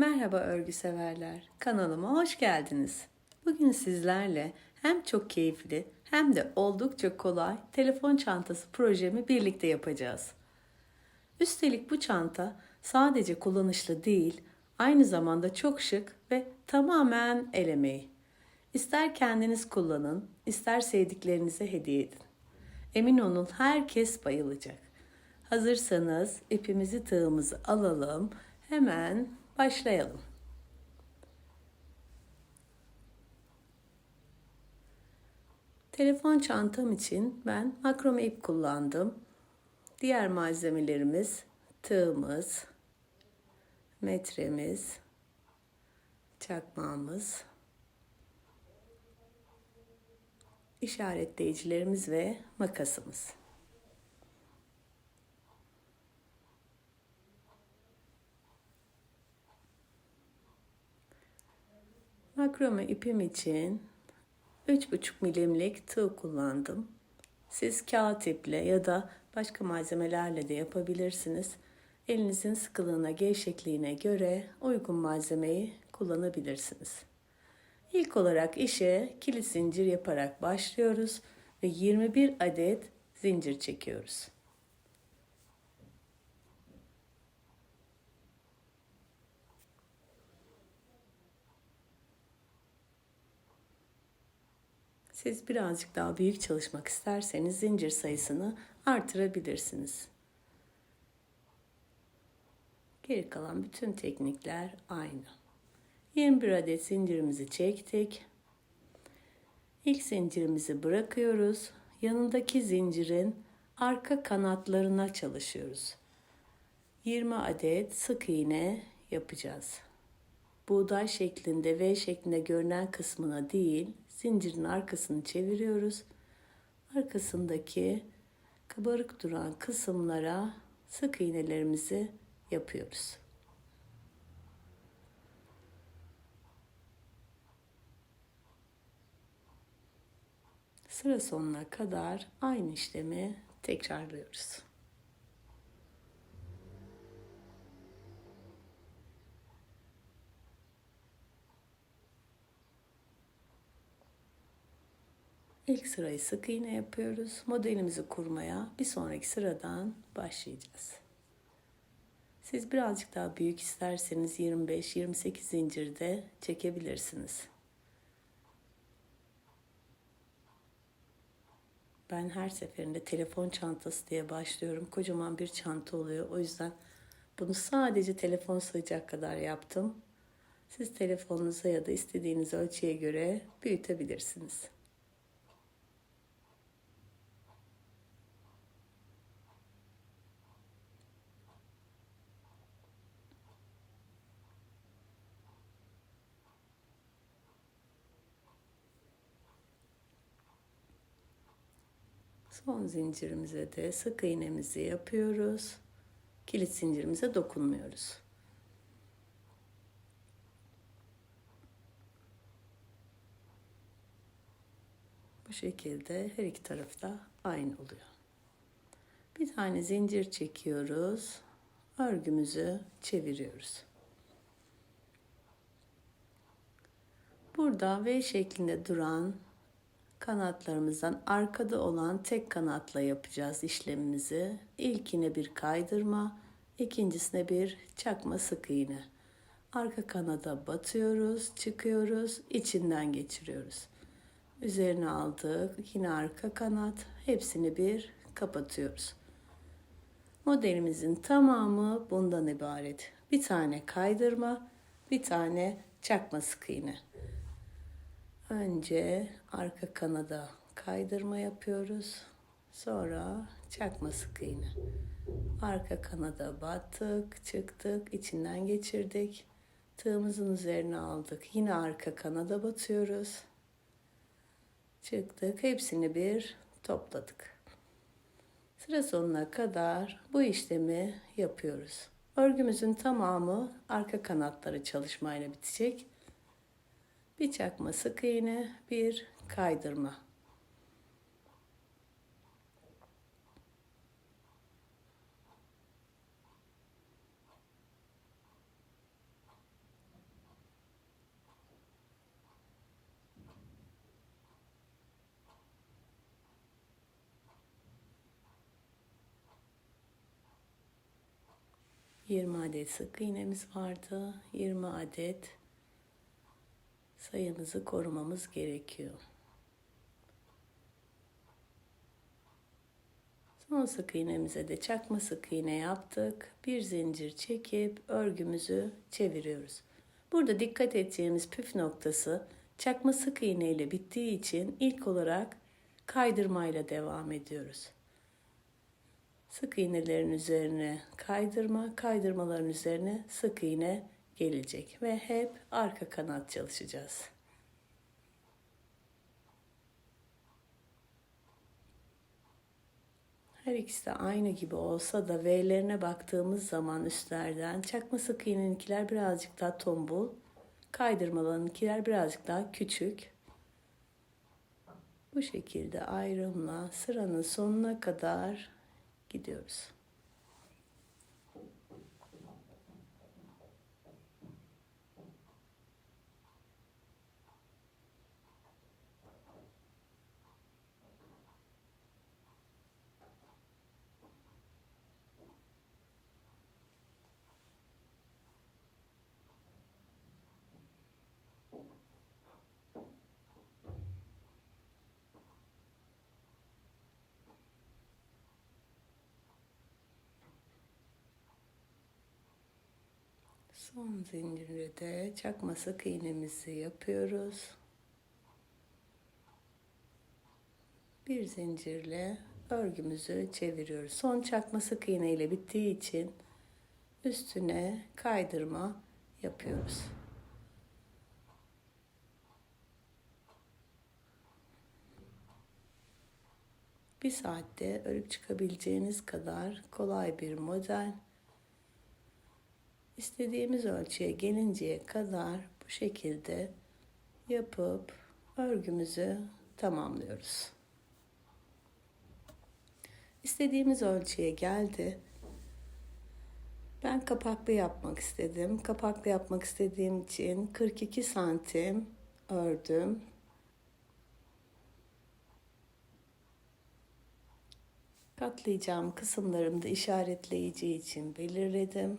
Merhaba örgü severler. Kanalıma hoş geldiniz. Bugün sizlerle hem çok keyifli hem de oldukça kolay telefon çantası projemi birlikte yapacağız. Üstelik bu çanta sadece kullanışlı değil, aynı zamanda çok şık ve tamamen el emeği. İster kendiniz kullanın, ister sevdiklerinize hediye edin. Emin olun herkes bayılacak. Hazırsanız ipimizi tığımızı alalım. Hemen başlayalım. Telefon çantam için ben makrome ip kullandım. Diğer malzemelerimiz tığımız, metremiz, çakmağımız, işaretleyicilerimiz ve makasımız. Makrome ipim için 3,5 milimlik tığ kullandım. Siz kağıt iple ya da başka malzemelerle de yapabilirsiniz. Elinizin sıkılığına, gevşekliğine göre uygun malzemeyi kullanabilirsiniz. İlk olarak işe kilit zincir yaparak başlıyoruz ve 21 adet zincir çekiyoruz. Siz birazcık daha büyük çalışmak isterseniz zincir sayısını artırabilirsiniz. Geri kalan bütün teknikler aynı. 21 adet zincirimizi çektik. İlk zincirimizi bırakıyoruz. Yanındaki zincirin arka kanatlarına çalışıyoruz. 20 adet sık iğne yapacağız. Buğday şeklinde V şeklinde görünen kısmına değil, zincirin arkasını çeviriyoruz. Arkasındaki kabarık duran kısımlara sık iğnelerimizi yapıyoruz. Sıra sonuna kadar aynı işlemi tekrarlıyoruz. İlk sırayı sık iğne yapıyoruz. Modelimizi kurmaya bir sonraki sıradan başlayacağız. Siz birazcık daha büyük isterseniz 25-28 zincirde çekebilirsiniz. Ben her seferinde telefon çantası diye başlıyorum. Kocaman bir çanta oluyor. O yüzden bunu sadece telefon sığacak kadar yaptım. Siz telefonunuza ya da istediğiniz ölçüye göre büyütebilirsiniz. Son zincirimize de sık iğnemizi yapıyoruz. Kilit zincirimize dokunmuyoruz. Bu şekilde her iki tarafta aynı oluyor. Bir tane zincir çekiyoruz. Örgümüzü çeviriyoruz. Burada V şeklinde duran kanatlarımızdan arkada olan tek kanatla yapacağız işlemimizi. İlkine bir kaydırma, ikincisine bir çakma sık iğne. Arka kanada batıyoruz, çıkıyoruz, içinden geçiriyoruz. Üzerine aldık, yine arka kanat, hepsini bir kapatıyoruz. Modelimizin tamamı bundan ibaret. Bir tane kaydırma, bir tane çakma sık iğne. Önce arka kanada kaydırma yapıyoruz. Sonra çakma sık iğne. Arka kanada battık, çıktık, içinden geçirdik. Tığımızın üzerine aldık. Yine arka kanada batıyoruz. Çıktık. Hepsini bir topladık. Sıra sonuna kadar bu işlemi yapıyoruz. Örgümüzün tamamı arka kanatları çalışmayla bitecek bir çakma sık iğne, bir kaydırma. Yirmi adet sık iğnemiz vardı. Yirmi adet sayımızı korumamız gerekiyor. Son sık iğnemize de çakma sık iğne yaptık. Bir zincir çekip örgümüzü çeviriyoruz. Burada dikkat edeceğimiz püf noktası çakma sık iğne ile bittiği için ilk olarak kaydırmayla devam ediyoruz. Sık iğnelerin üzerine kaydırma, kaydırmaların üzerine sık iğne gelecek ve hep arka kanat çalışacağız. Her ikisi de aynı gibi olsa da V'lerine baktığımız zaman üstlerden çakma sık iğneninkiler birazcık daha tombul, kaydırmalarınkiler birazcık daha küçük. Bu şekilde ayrımla sıranın sonuna kadar gidiyoruz. Son zincirde de çakma sık iğnemizi yapıyoruz. Bir zincirle örgümüzü çeviriyoruz. Son çakma sık iğne ile bittiği için üstüne kaydırma yapıyoruz. Bir saatte örüp çıkabileceğiniz kadar kolay bir model. İstediğimiz ölçüye gelinceye kadar bu şekilde yapıp örgümüzü tamamlıyoruz. İstediğimiz ölçüye geldi. Ben kapaklı yapmak istedim. Kapaklı yapmak istediğim için 42 santim ördüm. Katlayacağım kısımlarımı da işaretleyici için belirledim.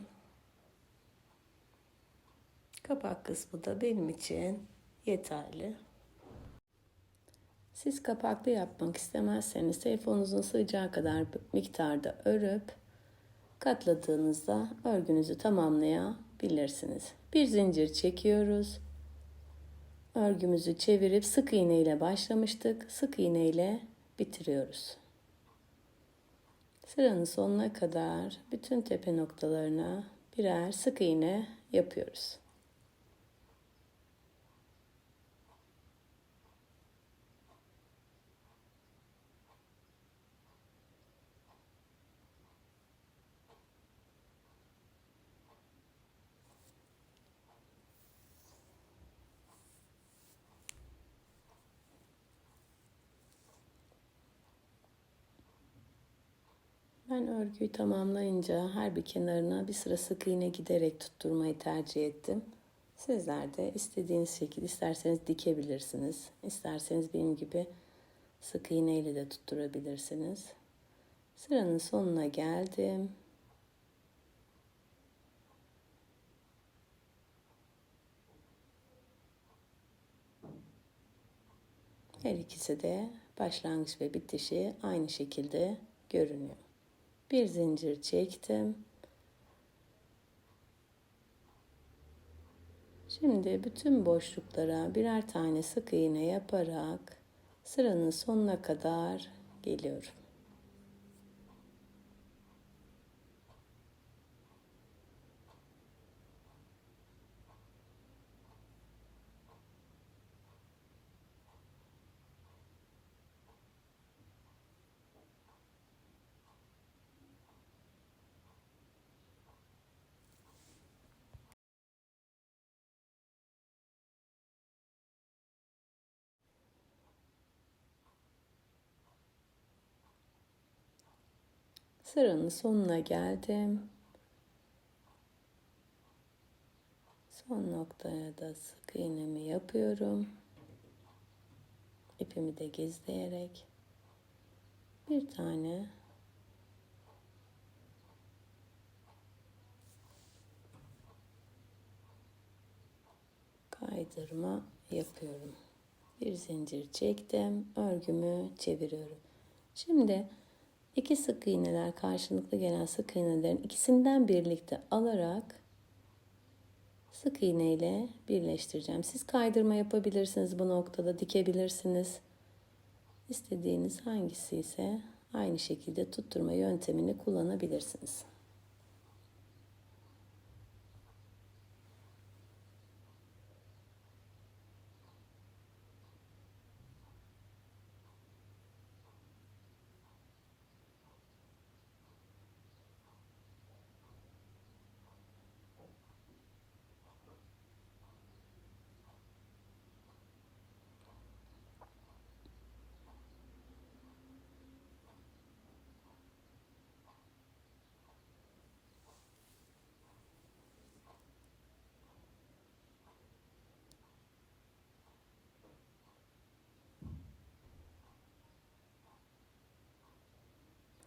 Kapak kısmı da benim için yeterli. Siz kapaklı yapmak istemezseniz telefonunuzun sığacağı kadar miktarda örüp katladığınızda örgünüzü tamamlayabilirsiniz. Bir zincir çekiyoruz. Örgümüzü çevirip sık iğne ile başlamıştık. Sık iğne ile bitiriyoruz. Sıranın sonuna kadar bütün tepe noktalarına birer sık iğne yapıyoruz. Ben örgüyü tamamlayınca her bir kenarına bir sıra sık iğne giderek tutturmayı tercih ettim. Sizler de istediğiniz şekilde isterseniz dikebilirsiniz. İsterseniz benim gibi sık iğne ile de tutturabilirsiniz. Sıranın sonuna geldim. Her ikisi de başlangıç ve bitişi aynı şekilde görünüyor bir zincir çektim. Şimdi bütün boşluklara birer tane sık iğne yaparak sıranın sonuna kadar geliyorum. Sıranın sonuna geldim. Son noktaya da sık iğnemi yapıyorum. İpimi de gizleyerek bir tane kaydırma yapıyorum. Bir zincir çektim, örgümü çeviriyorum. Şimdi iki sık iğneler karşılıklı gelen sık iğnelerin ikisinden birlikte alarak sık iğne ile birleştireceğim. Siz kaydırma yapabilirsiniz bu noktada dikebilirsiniz. İstediğiniz hangisi ise aynı şekilde tutturma yöntemini kullanabilirsiniz.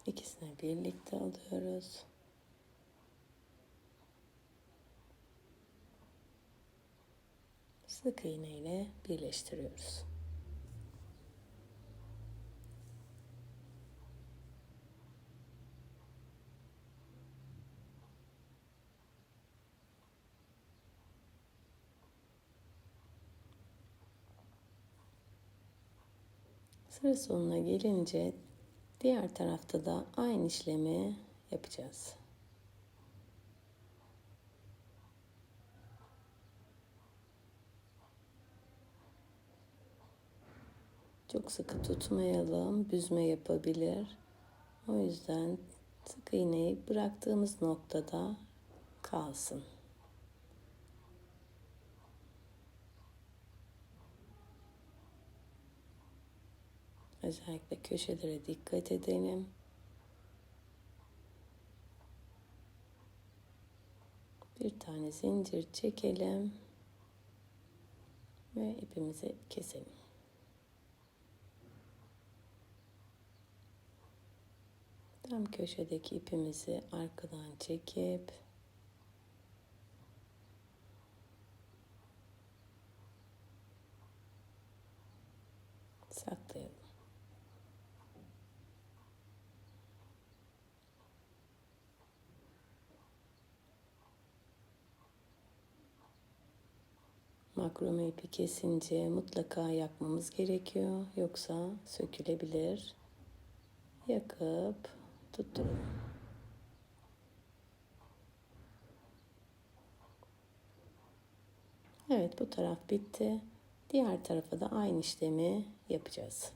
İkisini birlikte alıyoruz. Sık iğne ile birleştiriyoruz. Sıra sonuna gelince diğer tarafta da aynı işlemi yapacağız. Çok sıkı tutmayalım, büzme yapabilir. O yüzden sık iğneyi bıraktığımız noktada kalsın. Özellikle köşelere dikkat edelim. Bir tane zincir çekelim ve ipimizi keselim. Tam köşedeki ipimizi arkadan çekip saklayalım. Makrome ipi kesince mutlaka yakmamız gerekiyor. Yoksa sökülebilir. Yakıp tutturun. Evet bu taraf bitti. Diğer tarafa da aynı işlemi yapacağız.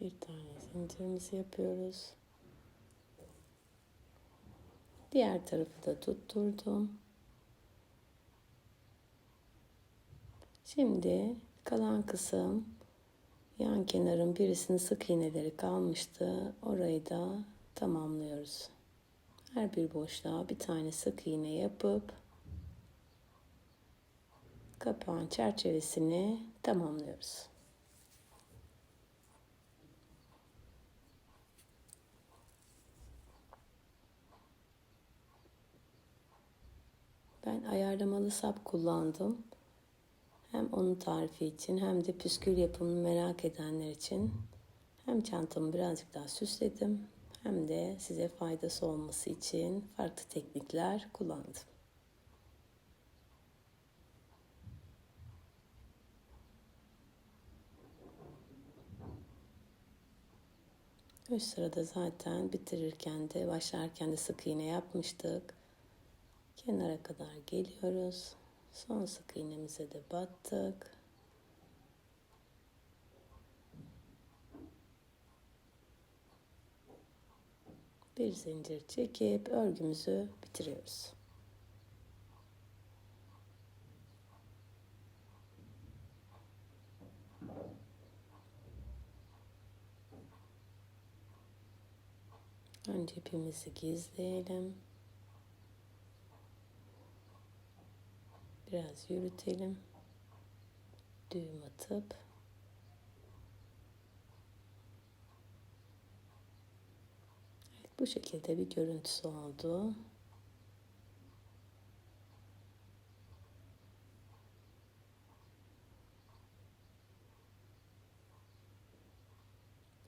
Bir tane zincirimizi yapıyoruz. Diğer tarafı da tutturdum. Şimdi kalan kısım yan kenarın birisinin sık iğneleri kalmıştı. Orayı da tamamlıyoruz. Her bir boşluğa bir tane sık iğne yapıp kapağın çerçevesini tamamlıyoruz. Ben ayarlamalı sap kullandım. Hem onun tarifi için hem de püskül yapımını merak edenler için hem çantamı birazcık daha süsledim hem de size faydası olması için farklı teknikler kullandım. Üst sırada zaten bitirirken de başlarken de sık iğne yapmıştık. Kenara kadar geliyoruz. Son sık iğnemize de battık. Bir zincir çekip örgümüzü bitiriyoruz. Önce ipimizi gizleyelim. Biraz yürütelim. düğüm atıp evet, bu şekilde bir görüntüsü oldu.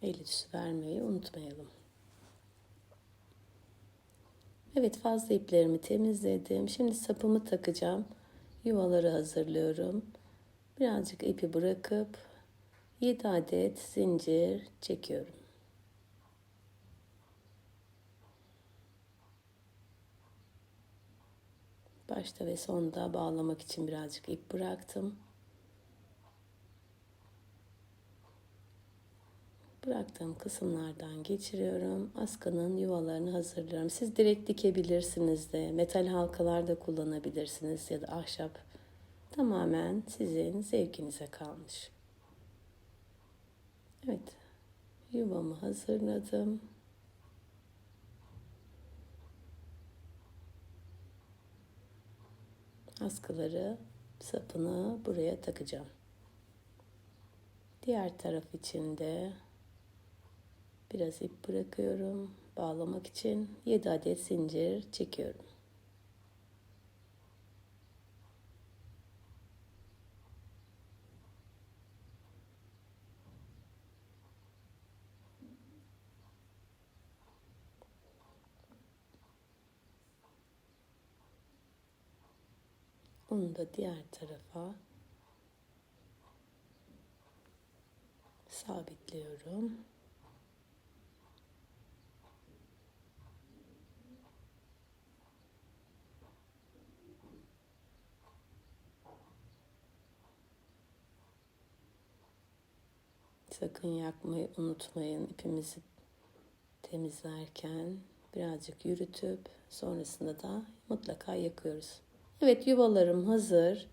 El üstü vermeyi unutmayalım. Evet fazla iplerimi temizledim. Şimdi sapımı takacağım. Yuvaları hazırlıyorum. Birazcık ipi bırakıp 7 adet zincir çekiyorum. Başta ve sonda bağlamak için birazcık ip bıraktım. Bıraktığım kısımlardan geçiriyorum. Askanın yuvalarını hazırlıyorum. Siz direkt dikebilirsiniz de. Metal halkalar da kullanabilirsiniz ya da ahşap. Tamamen sizin zevkinize kalmış. Evet. Yuvamı hazırladım. Askıları sapını buraya takacağım. Diğer taraf için de biraz ip bırakıyorum. Bağlamak için 7 adet zincir çekiyorum. Onu da diğer tarafa sabitliyorum. Sakın yakmayı unutmayın. İpimizi temizlerken birazcık yürütüp sonrasında da mutlaka yakıyoruz. Evet yuvalarım hazır.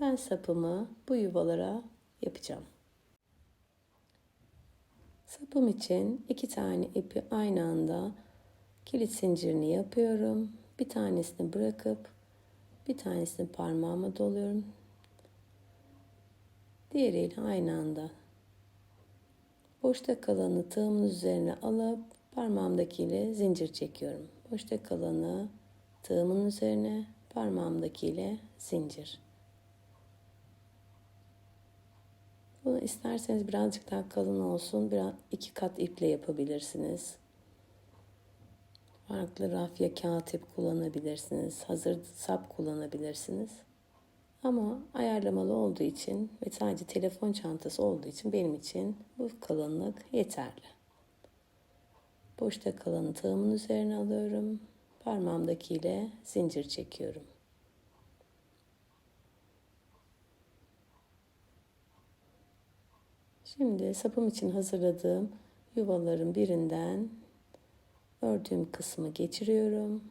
Ben sapımı bu yuvalara yapacağım. Sapım için iki tane ipi aynı anda kilit zincirini yapıyorum. Bir tanesini bırakıp bir tanesini parmağıma doluyorum. Diğeriyle aynı anda boşta kalanı tığımın üzerine alıp parmağımdakiyle zincir çekiyorum. Boşta kalanı tığımın üzerine parmağımdakiyle zincir. Bunu isterseniz birazcık daha kalın olsun. Biraz iki kat iple yapabilirsiniz. Farklı rafya kağıt ip kullanabilirsiniz. Hazır sap kullanabilirsiniz. Ama ayarlamalı olduğu için ve sadece telefon çantası olduğu için benim için bu kalınlık yeterli. Boşta kalanı tığımın üzerine alıyorum. Parmağımdakiyle zincir çekiyorum. Şimdi sapım için hazırladığım yuvaların birinden ördüğüm kısmı geçiriyorum.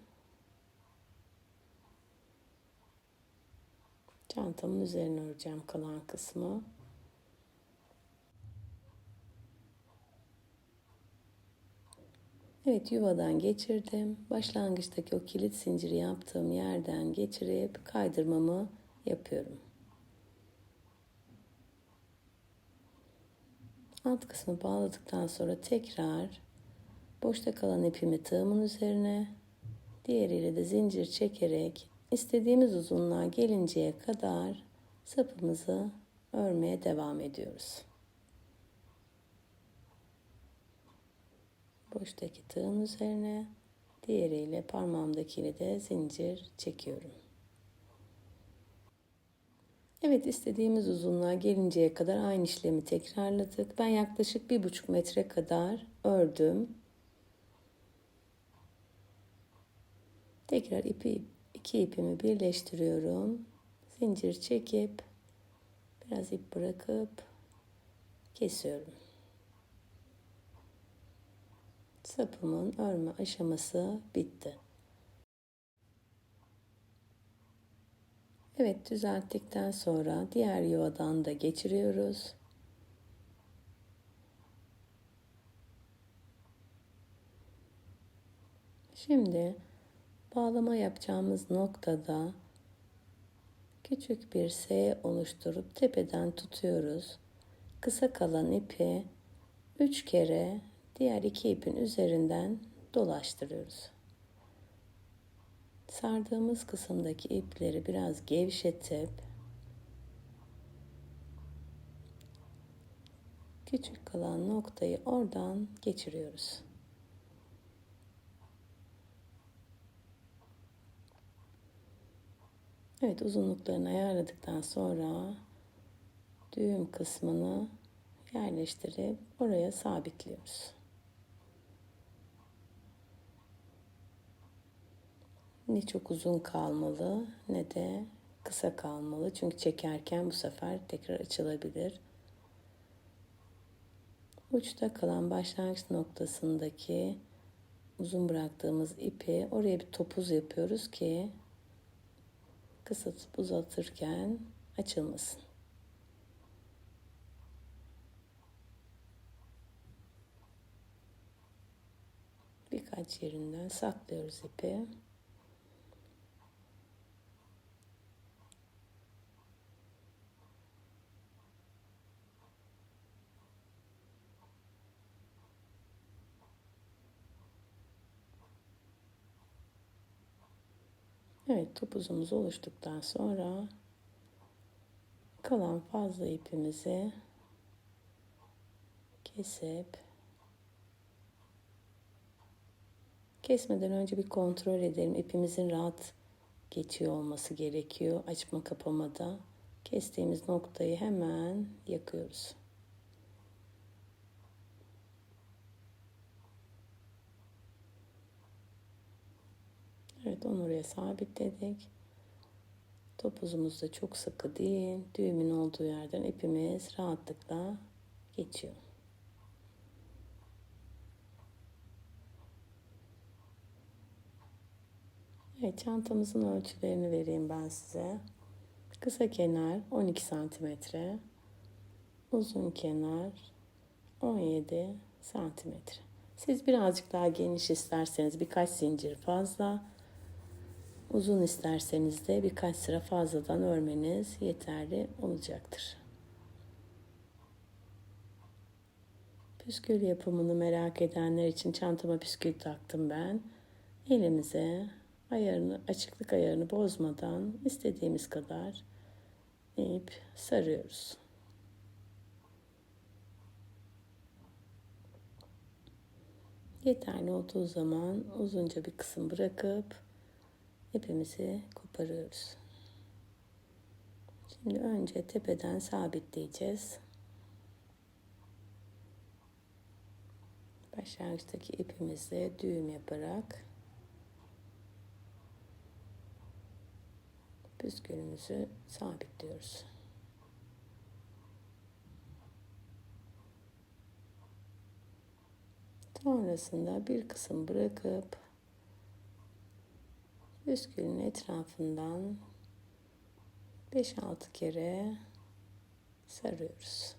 Çantamın üzerine öreceğim kalan kısmı. Evet yuvadan geçirdim. Başlangıçtaki o kilit zinciri yaptığım yerden geçirip kaydırmamı yapıyorum. Alt kısmı bağladıktan sonra tekrar boşta kalan ipimi tığımın üzerine diğeriyle de zincir çekerek istediğimiz uzunluğa gelinceye kadar sapımızı örmeye devam ediyoruz. boştaki tığın üzerine diğeriyle parmağımdakiyle de zincir çekiyorum. Evet istediğimiz uzunluğa gelinceye kadar aynı işlemi tekrarladık. Ben yaklaşık bir buçuk metre kadar ördüm. Tekrar ipi, iki ipimi birleştiriyorum. Zincir çekip biraz ip bırakıp kesiyorum. sapımın örme aşaması bitti. Evet düzelttikten sonra diğer yuvadan da geçiriyoruz. Şimdi bağlama yapacağımız noktada Küçük bir S oluşturup tepeden tutuyoruz. Kısa kalan ipi üç kere diğer iki ipin üzerinden dolaştırıyoruz. Sardığımız kısımdaki ipleri biraz gevşetip küçük kalan noktayı oradan geçiriyoruz. Evet uzunluklarını ayarladıktan sonra düğüm kısmını yerleştirip oraya sabitliyoruz. Ne çok uzun kalmalı ne de kısa kalmalı. Çünkü çekerken bu sefer tekrar açılabilir. Uçta kalan başlangıç noktasındaki uzun bıraktığımız ipi oraya bir topuz yapıyoruz ki kısaltıp uzatırken açılmasın. Birkaç yerinden saklıyoruz ipi. Evet topuzumuz oluştuktan sonra kalan fazla ipimizi kesip kesmeden önce bir kontrol edelim. İpimizin rahat geçiyor olması gerekiyor. Açma kapamada kestiğimiz noktayı hemen yakıyoruz. Evet onu oraya sabitledik. Topuzumuz da çok sıkı değil. Düğümün olduğu yerden ipimiz rahatlıkla geçiyor. Evet çantamızın ölçülerini vereyim ben size. Kısa kenar 12 santimetre. Uzun kenar 17 santimetre. Siz birazcık daha geniş isterseniz birkaç zincir fazla Uzun isterseniz de birkaç sıra fazladan örmeniz yeterli olacaktır. Püskül yapımını merak edenler için çantama püskül taktım ben. Elimize ayarını, açıklık ayarını bozmadan istediğimiz kadar ip sarıyoruz. Yeterli olduğu zaman uzunca bir kısım bırakıp ipimizi koparıyoruz. Şimdi önce tepeden sabitleyeceğiz. Başlangıçtaki ipimizle düğüm yaparak püskülümüzü sabitliyoruz. Sonrasında bir kısım bırakıp püskülün etrafından 5-6 kere sarıyoruz.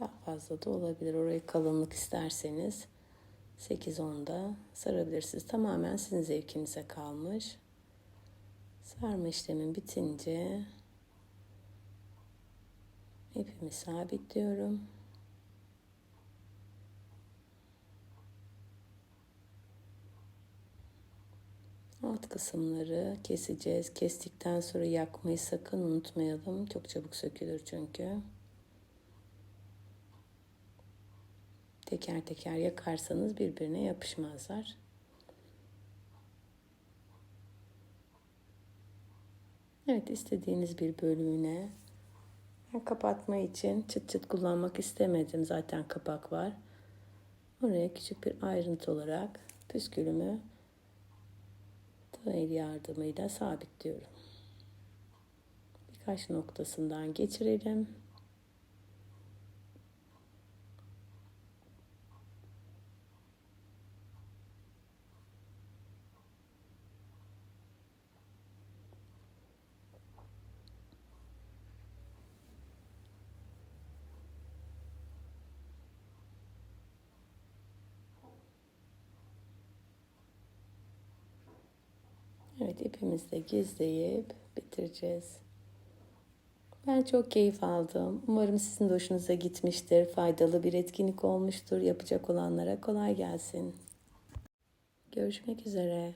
Daha fazla da olabilir. Orayı kalınlık isterseniz 8-10'da sarabilirsiniz. Tamamen sizin zevkinize kalmış. Sarma işlemin bitince ipimi sabitliyorum. Alt kısımları keseceğiz. Kestikten sonra yakmayı sakın unutmayalım. Çok çabuk sökülür çünkü. Teker teker yakarsanız birbirine yapışmazlar. Evet istediğiniz bir bölümüne ben kapatma için çıt çıt kullanmak istemedim. Zaten kapak var. Oraya küçük bir ayrıntı olarak püskülümü el yardımıyla sabitliyorum. Birkaç noktasından geçirelim. İpimizi gizleyip bitireceğiz. Ben çok keyif aldım. Umarım sizin de hoşunuza gitmiştir. Faydalı bir etkinlik olmuştur. Yapacak olanlara kolay gelsin. Görüşmek üzere.